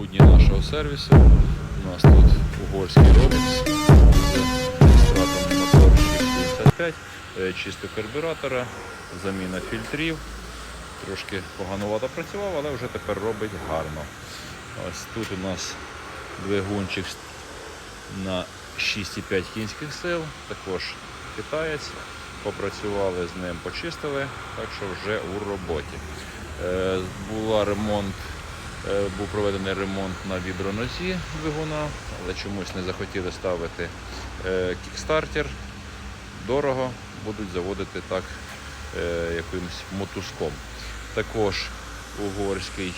будні нашого сервісу. У нас тут угорський робіс з стратами мотор 655, е, чисто карбюратора, заміна фільтрів. Трошки поганувато працював, але вже тепер робить гарно. Ось тут у нас двигунчик на 6,5 кінських сил, також китаєць. Попрацювали з ним, почистили, так що вже у роботі. Е, була ремонт, був проведений ремонт на вібронозі двигуна, але чомусь не захотіли ставити е, кікстартер. Дорого будуть заводити так е, якимось мотузком. Також угорський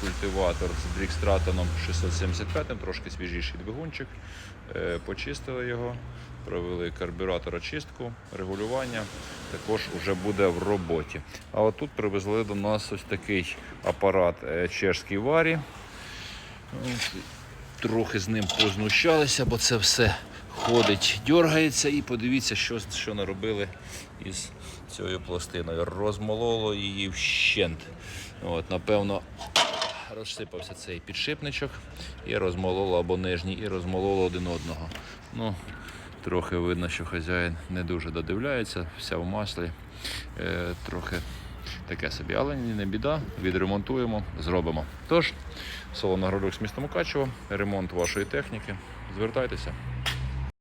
культиватор з Брікстратоном 675, трошки свіжіший двигунчик. Е, Почистили його, провели карбюратор очистку, регулювання. Також вже буде в роботі. А от тут привезли до нас ось такий апарат е, чешський варі. Трохи з ним познущалися, бо це все ходить, дергається і подивіться, що, що наробили із цією пластиною. Розмололо її вщент. От, напевно, розсипався цей підшипничок і розмололо або нижній, і розмололо один одного. Ну, трохи видно, що хазяїн не дуже додивляється, вся в маслі. Е, трохи таке собі, але не біда, відремонтуємо, зробимо. Тож, соло на з міста Мукачево, ремонт вашої техніки. Звертайтеся.